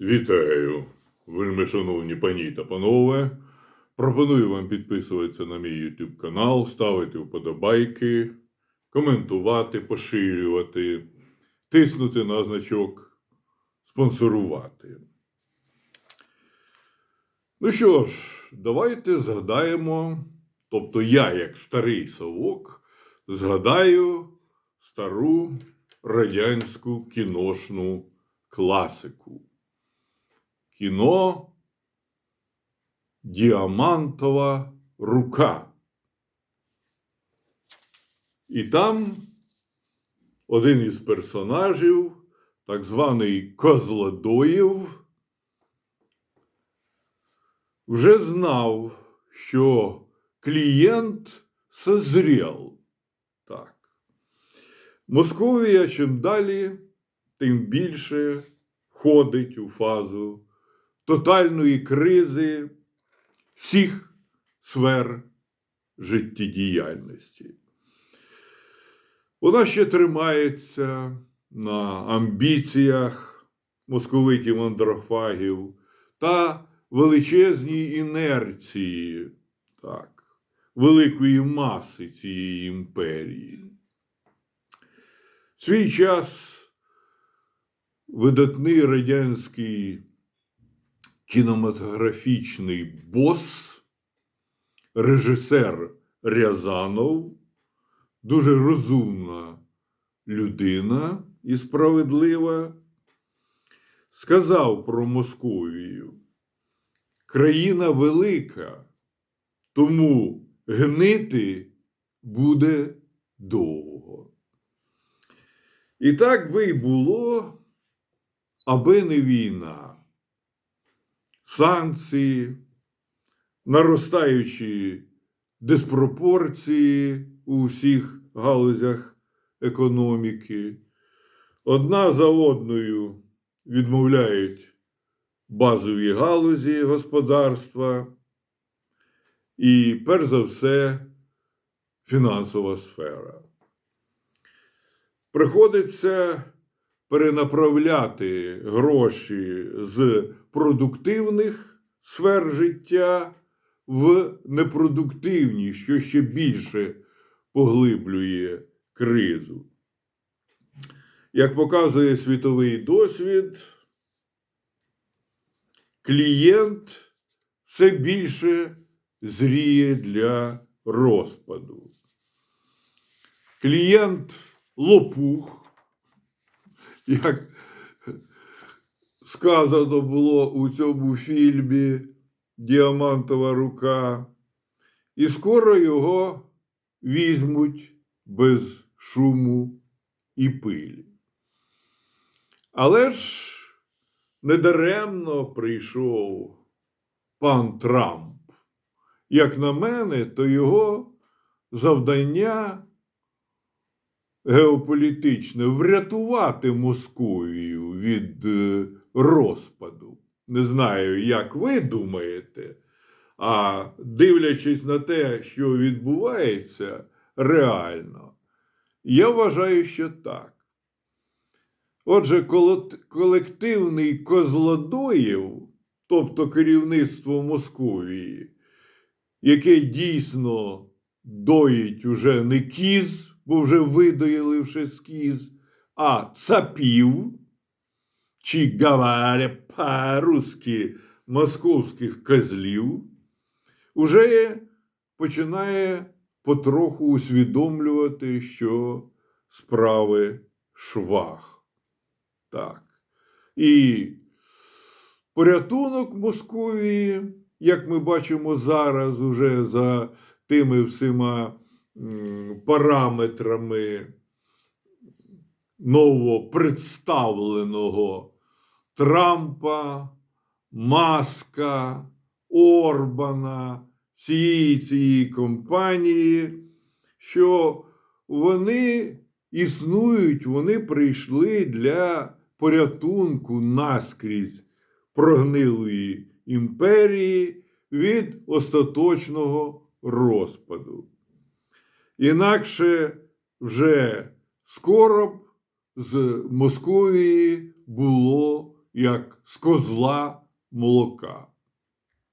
Вітаю, вельми шановні пані та панове. Пропоную вам підписуватися на мій YouTube канал, ставити вподобайки, коментувати, поширювати, тиснути на значок, спонсорувати. Ну що ж, давайте згадаємо, тобто я, як старий совок, згадаю стару радянську кіношну класику. Кіно Діамантова рука. І там один із персонажів, так званий Козлодоєв, вже знав, що клієнт созрел. Так. Московія чим далі, тим більше входить у фазу тотальної кризи всіх сфер життєдіяльності. Вона ще тримається на амбіціях московитів андрофагів та величезній інерції так, великої маси цієї імперії. В свій час видатний радянський кінематографічний бос, режисер Рязанов, дуже розумна людина і справедлива, сказав про Московію. Країна велика, тому гнити буде довго. І так би й було, аби не війна санкції, наростаючі диспропорції у всіх галузях економіки, одна за одною відмовляють базові галузі господарства і, перш за все, фінансова сфера. Приходиться перенаправляти гроші з продуктивних сфер життя в непродуктивні, що ще більше поглиблює кризу. Як показує світовий досвід, клієнт все більше зріє для розпаду. Клієнт лопух, як сказано було у цьому фільмі Діамантова рука, і скоро його візьмуть без шуму і пилі. Але ж недаремно прийшов пан Трамп. Як на мене, то його завдання геополітичне врятувати Московію від е, розпаду. Не знаю, як ви думаєте, а дивлячись на те, що відбувається реально, я вважаю, що так. Отже, колективний Козлодоєв, тобто керівництво Московії, яке дійсно доїть уже не кіз, бо вже видоїливши скіз, а цапів, чи говоря по-русски московських козлів, уже починає потроху усвідомлювати, що справи швах. Так. І порятунок Московії, як ми бачимо зараз, уже за тими всіма параметрами новопредставленого Трампа, Маска, Орбана, всієї цієї компанії, що вони існують, вони прийшли для порятунку наскрізь прогнилої імперії від остаточного розпаду. Інакше вже скоро б з Московії було як з козла молока.